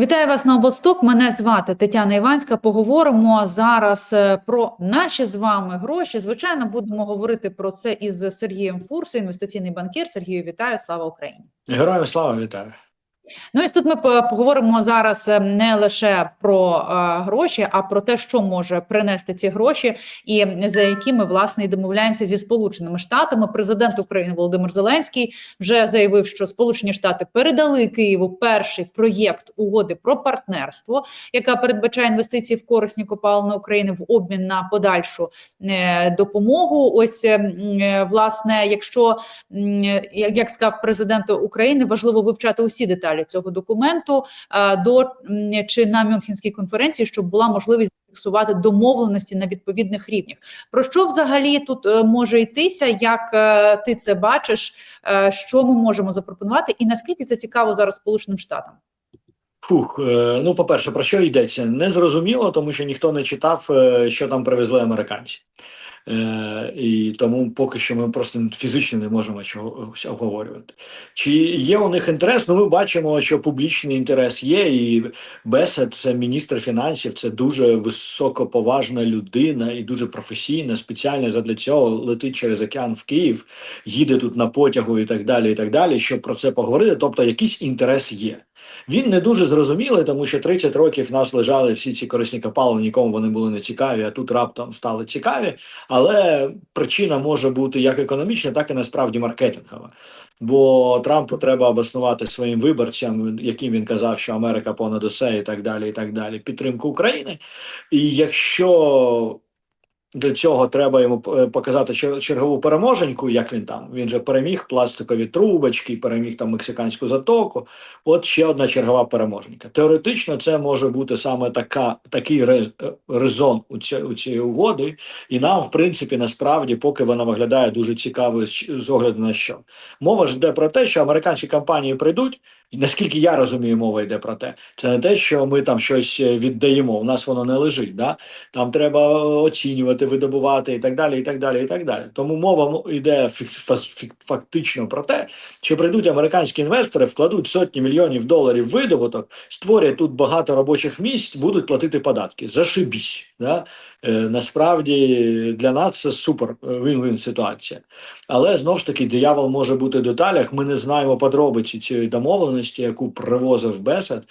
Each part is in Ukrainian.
Вітаю вас на обосток. Мене звати Тетяна Іванська. Поговоримо зараз е, про наші з вами гроші. Звичайно, будемо говорити про це із Сергієм Фурсою, інвестиційний банкір. Сергію, вітаю! Слава Україні! Героям слава вітаю. Ну і тут ми поговоримо зараз е, не лише про е, гроші, а про те, що може принести ці гроші, і за які ми власне і домовляємося зі Сполученими Штатами. Президент України Володимир Зеленський вже заявив, що Сполучені Штати передали Києву перший проєкт угоди про партнерство, яка передбачає інвестиції в корисні копалини України в обмін на подальшу е, допомогу. Ось е, е, власне, якщо як сказав президент України, важливо вивчати усі деталі цього документу е, до чи на Мюнхенській конференції, щоб була можливість фіксувати домовленості на відповідних рівнях. Про що взагалі тут е, може йтися? Як е, ти це бачиш? Що ми можемо запропонувати, і наскільки це цікаво зараз Сполученим Штатам? Фух, ну по-перше, про що йдеться? Не зрозуміло, тому що ніхто не читав, що там привезли американці. Е, і тому поки що ми просто фізично не можемо чогось обговорювати. Чи є у них інтерес? Ну, ми бачимо, що публічний інтерес є, і Бесед, це міністр фінансів, це дуже високоповажна людина і дуже професійна. Спеціально задля цього летить через океан в Київ, їде тут на потягу і так далі, і так далі, щоб про це поговорити. Тобто, якийсь інтерес є. Він не дуже зрозумілий, тому що 30 років нас лежали всі ці корисні копалини, нікому вони були не цікаві, а тут раптом стали цікаві. Але причина може бути як економічна, так і насправді маркетингова. Бо Трампу треба обоснувати своїм виборцям, яким він казав, що Америка понад усе, і так далі, і так далі, підтримку України. І якщо для цього треба йому е, показати чер- чергову переможеньку, як він там. Він же переміг пластикові трубочки, переміг там мексиканську затоку. От ще одна чергова переможенька. Теоретично, це може бути саме така, такий е, резон у, ці, у цієї угоди, і нам, в принципі, насправді, поки вона виглядає дуже цікавою з огляду на що. Мова ж йде про те, що американські компанії прийдуть. Наскільки я розумію, мова йде про те, це не те, що ми там щось е, віддаємо. У нас воно не лежить. Да? Там треба е, оцінювати, видобувати і так далі. і так далі, і так далі. Тому мова йде фактично про те, що прийдуть американські інвестори, вкладуть сотні мільйонів доларів видобуток, створять тут багато робочих місць, будуть платити податки. Зашибісь. Да? Е, насправді для нас це супер е, вин-вин ситуація. Але знову ж таки, диявол може бути в деталях. Ми не знаємо подробиці цієї домовленості, яку привозив Бесед.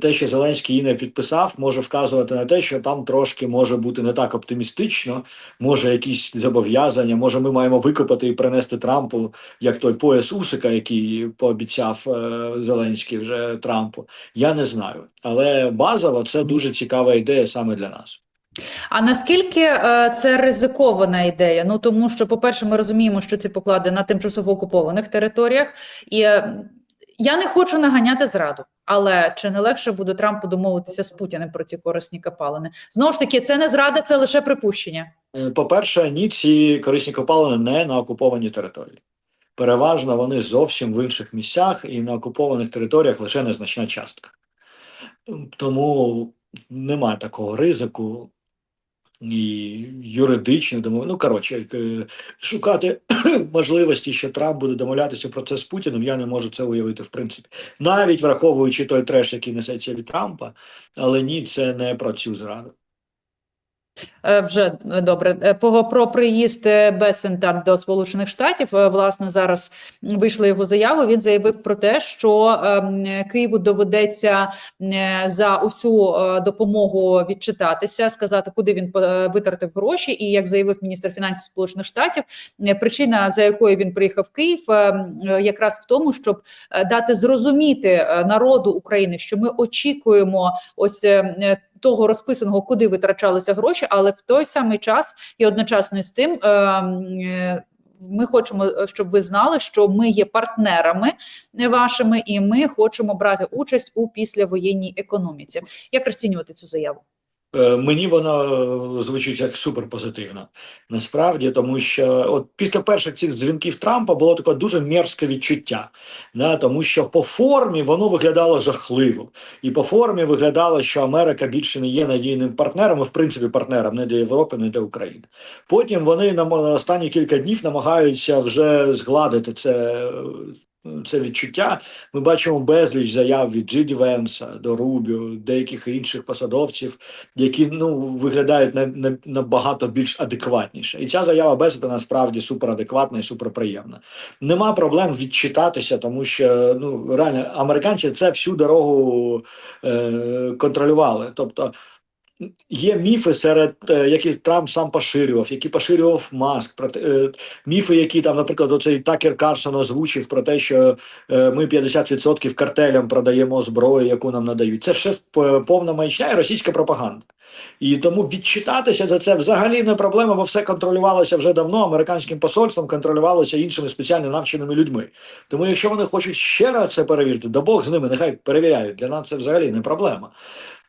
Те, що Зеленський її не підписав, може вказувати на те, що там трошки може бути не так оптимістично, може якісь зобов'язання, може ми маємо викопати і принести Трампу, як той пояс Усика, який пообіцяв е, Зеленський вже Трампу. Я не знаю. Але базово це дуже цікава ідея саме для нас. А наскільки е, це ризикована ідея? Ну тому що, по-перше, ми розуміємо, що ці поклади на тимчасово окупованих територіях, і е, я не хочу наганяти зраду. Але чи не легше буде Трампу домовитися з Путіним про ці корисні копалини? Знову ж таки, це не зрада, це лише припущення. Е, По-перше, ні, ці корисні копалини не на окупованій території. Переважно вони зовсім в інших місцях і на окупованих територіях лише незначна частка. Тому немає такого ризику і юридично домов... ну коротше, е, шукати можливості, що Трамп буде домовлятися про це з Путіним, я не можу це уявити в принципі. Навіть враховуючи той треш, який несеться від Трампа, але ні, це не про цю зраду. Е, Вже е, добре. Е, про приїзд Бесента до Сполучених Штатів. Власне, зараз вийшла його заява. Він заявив про те, що ем, Києву доведеться за усю допомогу відчитатися, сказати, куди він витратив гроші. І як заявив міністр фінансів Сполучених Штатів, причина за якою він приїхав в Київ, е, м, е, якраз в тому, щоб дати зрозуміти народу України, що ми очікуємо ось. Того розписаного, куди витрачалися гроші, але в той самий час і одночасно з тим. е, е, Ми хочемо, е, щоб ви знали, що ми є партнерами вашими, і ми хочемо брати участь у післявоєнній економіці. Як розцінювати цю заяву? Е, Мені вона е, звучить як суперпозитивно. Насправді, тому що от після перших цих дзвінків Трампа було таке дуже мерзке відчуття, да, тому що по формі воно виглядало жахливо, і по формі виглядало, що Америка більше не є надійним партнером, і в принципі партнером не для Європи, не для України. Потім вони на останні кілька днів намагаються вже згладити це це відчуття. Ми бачимо безліч заяв від Джиді Венса до Рубіо, деяких інших посадовців, які ну виглядають на, на, набагато більш адекватніше. І ця заява Бесета насправді суперадекватна і суперприємна. Нема проблем відчитатися, тому що ну реально американці це всю дорогу е, контролювали. Тобто. Є міфи, серед е, які Трамп сам поширював, які поширював Маск, про е, міфи, які там, наприклад, оцей Такер Карсон озвучив про те, що е, ми 50% картелям продаємо зброю, яку нам надають. Це все повна маячня і російська пропаганда. І тому відчитатися за це взагалі не проблема, бо все контролювалося вже давно американським посольством, контролювалося іншими спеціально навченими людьми. Тому, якщо вони хочуть ще раз це перевірити, да Бог з ними, нехай перевіряють. Для нас це взагалі не проблема.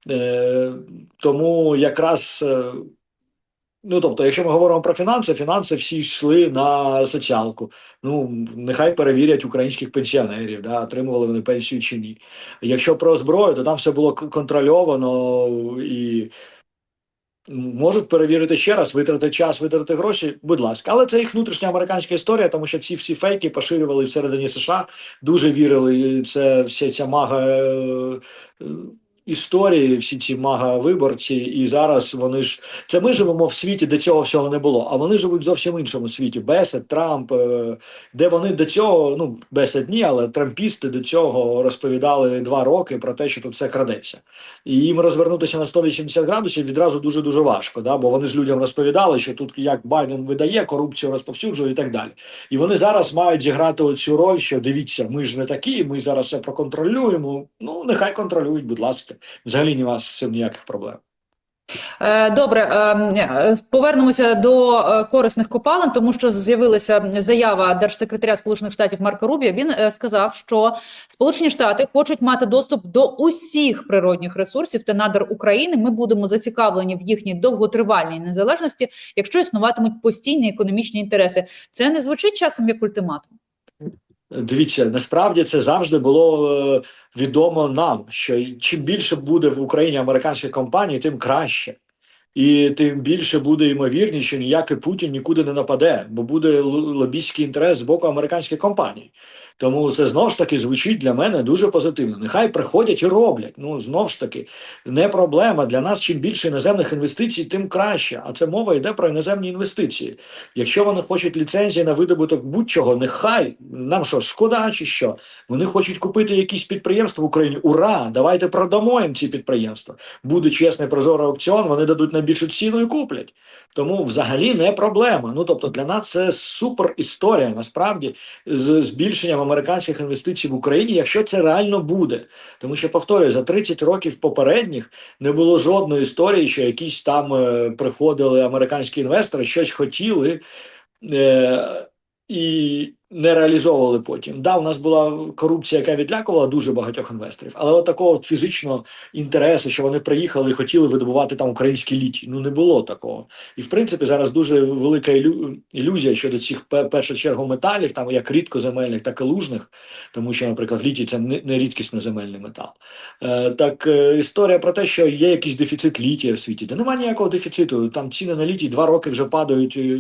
Е, тому якраз. е, Ну, тобто, якщо ми говоримо про фінанси, фінанси всі йшли на соціалку. Ну, нехай перевірять українських пенсіонерів, да, отримували вони пенсію чи ні. Якщо про зброю, то там все було контрольовано і можуть перевірити ще раз, витратити час, витратити гроші, будь ласка. Але це їх внутрішня американська історія, тому що ці всі фейки поширювали всередині США, дуже вірили. Це вся ця мага. Історії, всі ці мага-виборці, і зараз вони ж це ми живемо в світі, де цього всього не було. А вони живуть в зовсім іншому світі. Бесед, Трамп, е, де вони до цього, ну Бесед ні, але трампісти до цього розповідали два роки про те, що тут все крадеться, і їм розвернутися на 180 градусів відразу дуже дуже важко. Да? Бо вони ж людям розповідали, що тут як Байден видає, корупцію розповсюджує і так далі. І вони зараз мають зіграти оцю роль, що дивіться, ми ж не такі, ми зараз все проконтролюємо. Ну нехай контролюють, будь ласка. Взагалі ні вас з цим ніяких проблем. Е, Добре, е, е, повернемося до корисних копалин, тому що з'явилася заява держсекретаря Сполучених Штатів Марка Рубія. Він сказав, що Сполучені Штати хочуть мати доступ до усіх природних ресурсів та надр України. Ми будемо зацікавлені в їхній довготривальній незалежності, якщо існуватимуть постійні економічні інтереси. Це не звучить часом як ультиматум. Дивіться, насправді це завжди було е, відомо нам, що чим більше буде в Україні американських компаній, тим краще. І тим більше буде ймовірність, що ніякий Путін нікуди не нападе, бо буде лобійський інтерес з боку американських компаній. Тому це знову ж таки звучить для мене дуже позитивно. Нехай приходять і роблять. Ну знову ж таки, не проблема. Для нас чим більше іноземних інвестицій, тим краще. А це мова йде про іноземні інвестиції. Якщо вони хочуть ліцензії на видобуток будь-чого, нехай нам що, шкода чи що? Вони хочуть купити якісь підприємства в Україні. Ура! Давайте продамо їм ці підприємства. Буде чесний прозорий аукціон, вони дадуть найбільшу ціну і куплять. Тому взагалі не проблема. Ну тобто для нас це супер історія насправді з збільшенням американських інвестицій в Україні, якщо це реально буде. Тому що повторюю, за 30 років попередніх не було жодної історії, що якісь там е, приходили американські інвестори, щось хотіли. Е, і не реалізовували потім. Да, у нас була корупція, яка відлякувала дуже багатьох інвесторів, але от такого фізичного інтересу, що вони приїхали і хотіли видобувати там українські літій, ну не було такого. І в принципі зараз дуже велика ілю- ілюзія щодо цих першу чергу металів, там як рідкоземельних, так і лужних, тому що, наприклад, літій це не, не рідкісноземельний метал. Е, так е, історія про те, що є якийсь дефіцит літія в світі, де немає ніякого дефіциту. Там ціни на літій два роки вже падають е,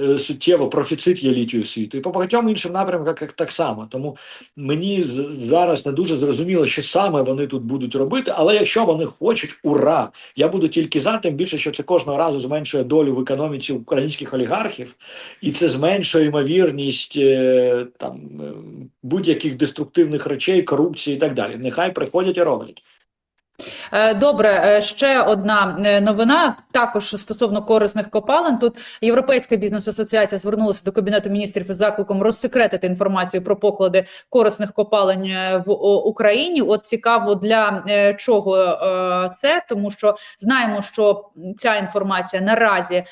е, суттєво, профіцит є літію світу. І по багатьом іншим напрямках так само. Тому мені зараз не дуже зрозуміло, що саме вони тут будуть робити. Але якщо вони хочуть, ура! Я буду тільки за, тим більше, що це кожного разу зменшує долю в економіці українських олігархів, і це зменшує ймовірність е, там е, будь-яких деструктивних речей, корупції і так далі. Нехай приходять і роблять. Е, Добре, е, ще одна е, новина, також стосовно корисних копалин. Тут Європейська бізнес-асоціація звернулася до Кабінету міністрів із закликом розсекретити інформацію про поклади корисних копалин е, в Україні. От цікаво для чого це, тому що знаємо, що ця інформація наразі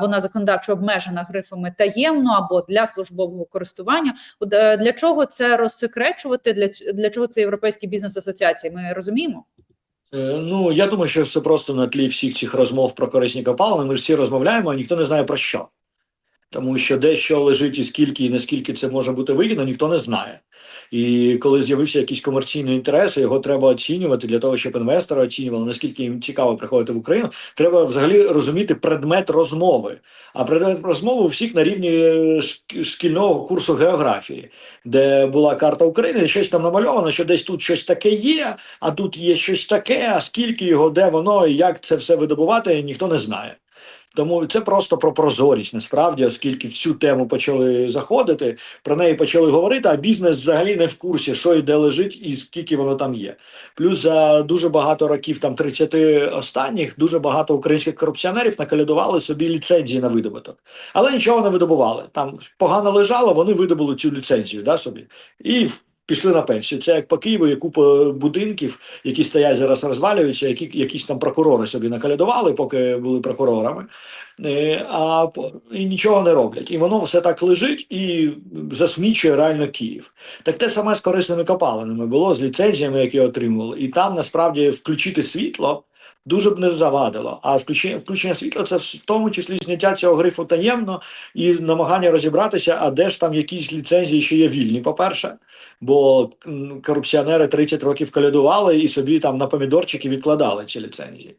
вона законодавчо обмежена грифами таємно або для службового користування. Для чого це розсекречувати? Для, для чого це європейські бізнес-асоціації? Ми розуміємо. Е, Ну я думаю, що це просто на тлі всіх цих розмов про корисні копалини. Ми всі розмовляємо, а ніхто не знає про що. Тому що де що лежить і скільки, і наскільки це може бути вигідно, ніхто не знає. І коли з'явився якийсь комерційний інтерес, його треба оцінювати для того, щоб інвестори оцінювали, наскільки їм цікаво приходити в Україну. Треба взагалі розуміти предмет розмови. А предмет розмови у всіх на рівні е, шкільного курсу географії, де була карта України, щось там намальовано, що десь тут щось таке є, а тут є щось таке, а скільки його, де воно і як це все видобувати, ніхто не знає. Тому це просто про прозорість насправді, оскільки в цю тему почали заходити, про неї почали говорити, а бізнес взагалі не в курсі, що і де лежить, і скільки воно там є. Плюс за дуже багато років, там 30 останніх, дуже багато українських корупціонерів накалядували собі ліцензії на видобуток, але нічого не видобували. Там погано лежало, вони видобули цю ліцензію да, собі і пішли на пенсію. Це як по Києву, є купа будинків, які стоять зараз, розвалюються, які якісь там прокурори собі накалядували, поки були прокурорами. Е, А і нічого не роблять, і воно все так лежить і засмічує реально Київ. Так те саме з корисними копалинами було з ліцензіями, які отримували, і там насправді включити світло. Дуже б не завадило. А включення, включення світла це в тому числі зняття цього грифу таємно і намагання розібратися, а де ж там якісь ліцензії ще є вільні, по-перше. Бо корупціонери 30 років калядували і собі там на помідорчики відкладали ці ліцензії.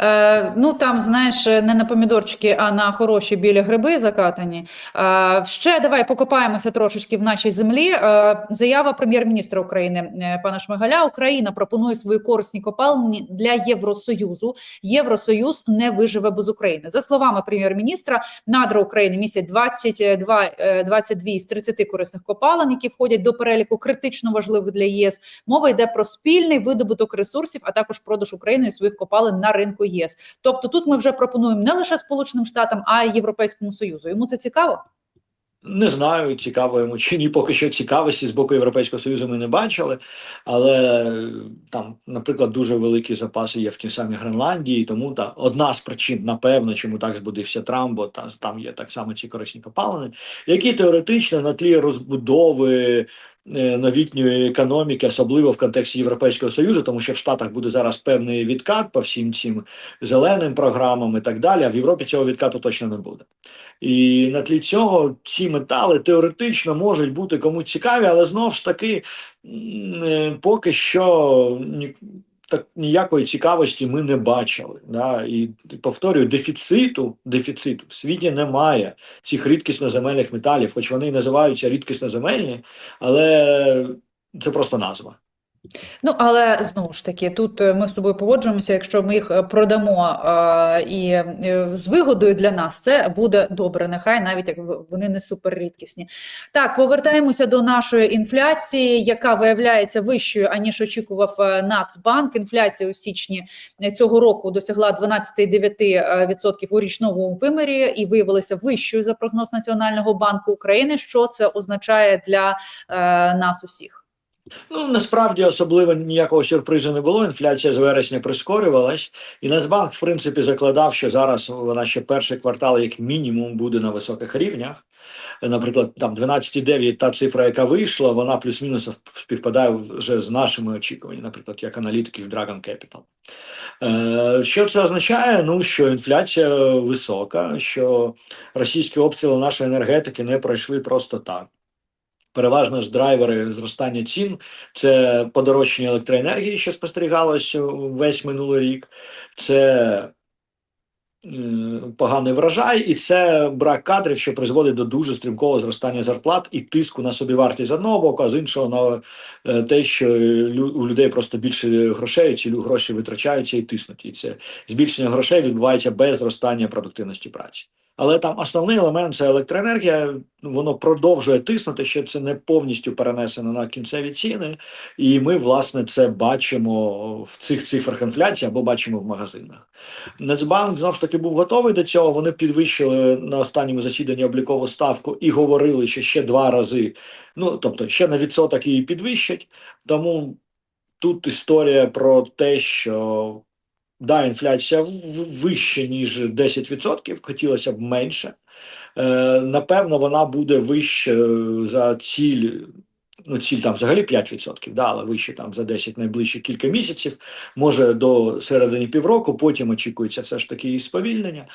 Е, ну там, знаєш, не на помідорчики, а на хороші білі гриби закатані. Е, ще давай покопаємося трошечки в нашій землі. Е, заява прем'єр-міністра України е, пана Шмигаля. Україна пропонує свої корисні копалні для Євросоюзу. Євросоюз не виживе без України. За словами прем'єр-міністра, надра України містять 22, е, 22 із 30 корисних копалин, які входять до переліку критично важливих для ЄС. Мова йде про спільний видобуток ресурсів, а також продаж Україною своїх копалин на ринку ЄС. Тобто, тут ми вже пропонуємо не лише Сполученим Штатам, а й Європейському Союзу. Йому це цікаво. Не знаю, цікаво йому чи ні, поки що цікавості з боку Європейського Союзу ми не бачили, але там, наприклад, дуже великі запаси є в тій самій Гренландії, тому та одна з причин, напевно, чому так збудився Трамп, бо та, там є так само ці корисні копалини, які теоретично на тлі розбудови новітньої економіки, особливо в контексті Європейського Союзу, тому що в Штатах буде зараз певний відкат по всім цим зеленим програмам і так далі. А в Європі цього відкату точно не буде. І на тлі цього ці метали теоретично можуть бути комусь цікаві, але знову ж таки е, поки що так ніякої цікавості ми не бачили. Да? І повторюю, дефіциту, дефіциту в світі немає цих рідкісноземельних металів, хоч вони і називаються рідкісноземельні, але це просто назва. Ну але знову ж таки, тут е, ми з тобою погоджуємося. Якщо ми їх е, продамо е, і е, з вигодою для нас, це буде добре. Нехай навіть як вони не супер рідкісні. Так, повертаємося до нашої інфляції, яка виявляється вищою аніж очікував Нацбанк. Інфляція у січні цього року досягла 12,9% у річному вимірі і виявилася вищою за прогноз Національного банку України. Що це означає для е, нас усіх? Ну насправді особливо ніякого сюрпризу не було. Інфляція з вересня прискорювалась, і Нацбанк, в принципі, закладав, що зараз вона ще перший квартал, як мінімум, буде на високих рівнях. Наприклад, там 12,9 та цифра, яка вийшла, вона плюс-мінус співпадає вже з нашими очікуваннями, наприклад, як аналітиків Dragon Capital. Е, Що це означає? Ну що інфляція висока, що російські обстріли нашої енергетики не пройшли просто так. Переважно ж драйвери зростання цін це подорожчання електроенергії, що спостерігалося весь минулий рік, це е, поганий врожай, і це брак кадрів, що призводить до дуже стрімкого зростання зарплат і тиску на собівартість з одного боку, а з іншого на е, те, що у людей просто більше грошей, ці гроші витрачаються і тиснуть. І це збільшення грошей відбувається без зростання продуктивності праці. Але там основний елемент це електроенергія. Воно продовжує тиснути, ще це не повністю перенесено на кінцеві ціни, і ми власне це бачимо в цих цифрах інфляції або бачимо в магазинах. Нацбанк знову ж таки був готовий до цього. Вони підвищили на останньому засіданні облікову ставку і говорили, що ще два рази. Ну тобто ще на відсоток її підвищать. Тому тут історія про те, що да, інфляція вище ніж 10%, хотілося б менше. Е, напевно, вона буде вище за ціль. Ну, ціль там взагалі 5%, да, але вище там за 10 найближчі кілька місяців, може до середини півроку, потім очікується все ж таки і сповільнення.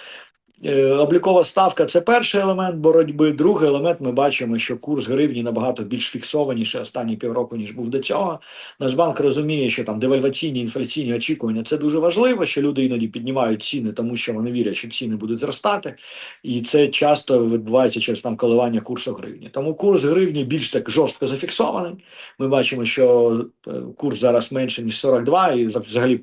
Е, Облікова ставка це перший елемент боротьби. Другий елемент ми бачимо, що курс гривні набагато більш фіксованіше останні півроку, ніж був до цього. Нацбанк розуміє, що там девальваційні інфляційні очікування це дуже важливо, що люди іноді піднімають ціни, тому що вони вірять, що ціни будуть зростати, і це часто відбувається через там коливання курсу гривні. Тому курс гривні більш так жорстко зафіксований. Ми бачимо, що е, курс зараз менше ніж 42, і взагалі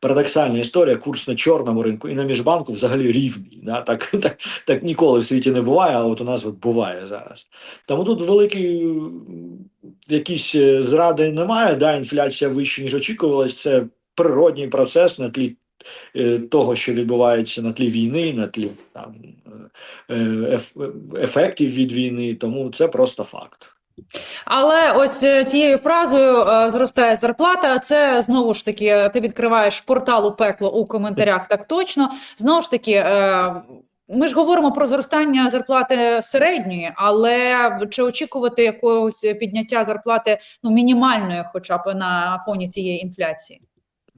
парадоксальна історія. Курс на чорному ринку і на міжбанку взагалі рівний. Да? Так, так, так ніколи в світі не буває, а от у нас от буває зараз. Тому тут великий якісь е, зради немає. Да? Інфляція вища, ніж очікувалось. Це природній процес на тлі. е, Того, що відбувається на тлі війни, на тлі там е, еф- ефектів від війни, тому це просто факт. Але ось е, цією фразою е, зростає зарплата. Це знову ж таки, ти відкриваєш портал у пекло у коментарях. Так точно знову ж таки. е, Ми ж говоримо про зростання зарплати середньої, але чи очікувати якогось підняття зарплати ну мінімальної, хоча б на фоні цієї інфляції?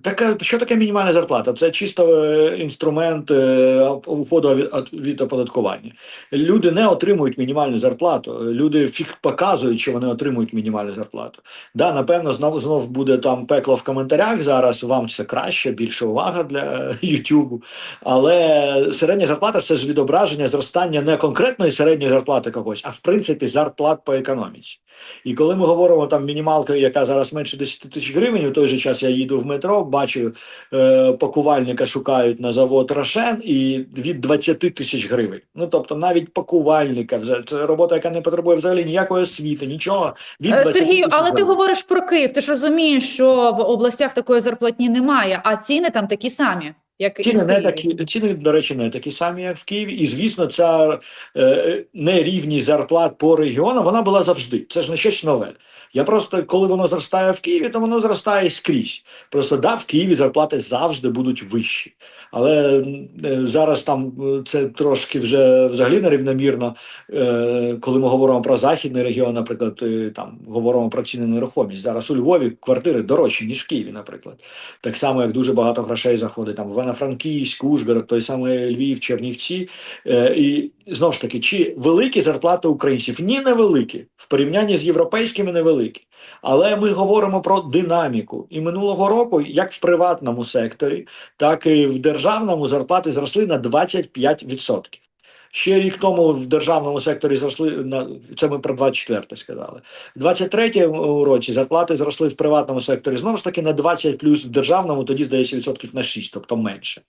Таке, що таке мінімальна зарплата? Це чисто е, інструмент е, уходу від, оподаткування. Люди не отримують мінімальну зарплату. Люди показують, що вони отримують мінімальну зарплату. Да, напевно, знову знов буде там пекло в коментарях. Зараз вам це краще, більше увага для е, Ютубу. Але середня зарплата це ж відображення зростання не конкретної середньої зарплати когось, а в принципі зарплат по економіці. І коли ми говоримо там мінімалка, яка зараз менше 10 тисяч гривень, у той же час я їду в метро, бачу е, пакувальника шукають на завод Рошен і від 20 тисяч гривень. Ну тобто навіть пакувальника, це робота, яка не потребує взагалі ніякої освіти, нічого. Від Е, 20 Сергію, тисяч але ти говориш про Київ. Ти ж розумієш, що в областях такої зарплатні немає, а ціни там такі самі, як і Ціни в не такі ціни, до речі, не такі самі, як в Києві. І звісно, ця е, нерівність зарплат по регіонам вона була завжди. Це ж не щось нове. Я просто коли воно зростає в Києві, то воно зростає скрізь. Просто да, в Києві зарплати завжди будуть вищі. Але е, зараз там е, це трошки вже взагалі нерівномірно. Е, коли ми говоримо про західний регіон, наприклад, там говоримо про ціни нерухомість. Зараз у Львові квартири дорожчі, ніж в Києві, наприклад. Так само, як дуже багато грошей заходить там в Івано-Франківськ, Ужгород, той самий Львів, Чернівці. І знову ж таки, чи великі зарплати українців? Ні, невеликі. В порівнянні з європейськими невеликі. Але ми говоримо про динаміку. І минулого року, як в приватному секторі, так і в державному зарплати зросли на 25%. Ще рік тому в державному секторі зросли на це ми про 24 сказали. В 23 році зарплати зросли в приватному секторі знову ж таки на 20 плюс в державному, тоді здається відсотків на 6, тобто менше.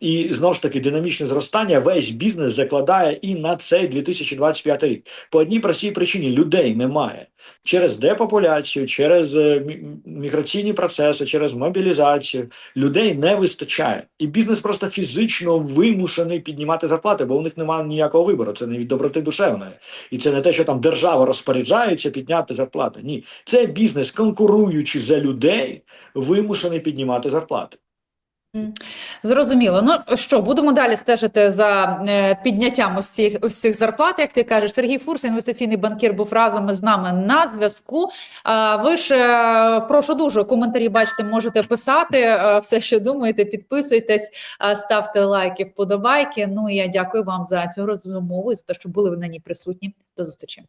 І знову ж таки динамічне зростання весь бізнес закладає і на цей 2025 рік. По одній простій причині людей немає. Через депопуляцію, через е, міграційні процеси, через мобілізацію людей не вистачає, і бізнес просто фізично вимушений піднімати зарплати, бо у них немає ніякого вибору. Це не від доброти душевної, і це не те, що там держава розпоряджається підняти зарплати. Ні, це бізнес, конкуруючи за людей, вимушений піднімати зарплати. Зрозуміло. Ну що, будемо далі стежити за е, підняттям ось цих ось цих зарплат, як ти кажеш. Сергій Фурс, інвестиційний банкір, був разом із нами на зв'язку. Ви ж е, прошу дуже коментарі бачите, можете писати е, все, що думаєте, підписуйтесь, ставте лайки, вподобайки. Ну і я дякую вам за цю розмову і за те, що були ви на ній присутні. До зустрічі.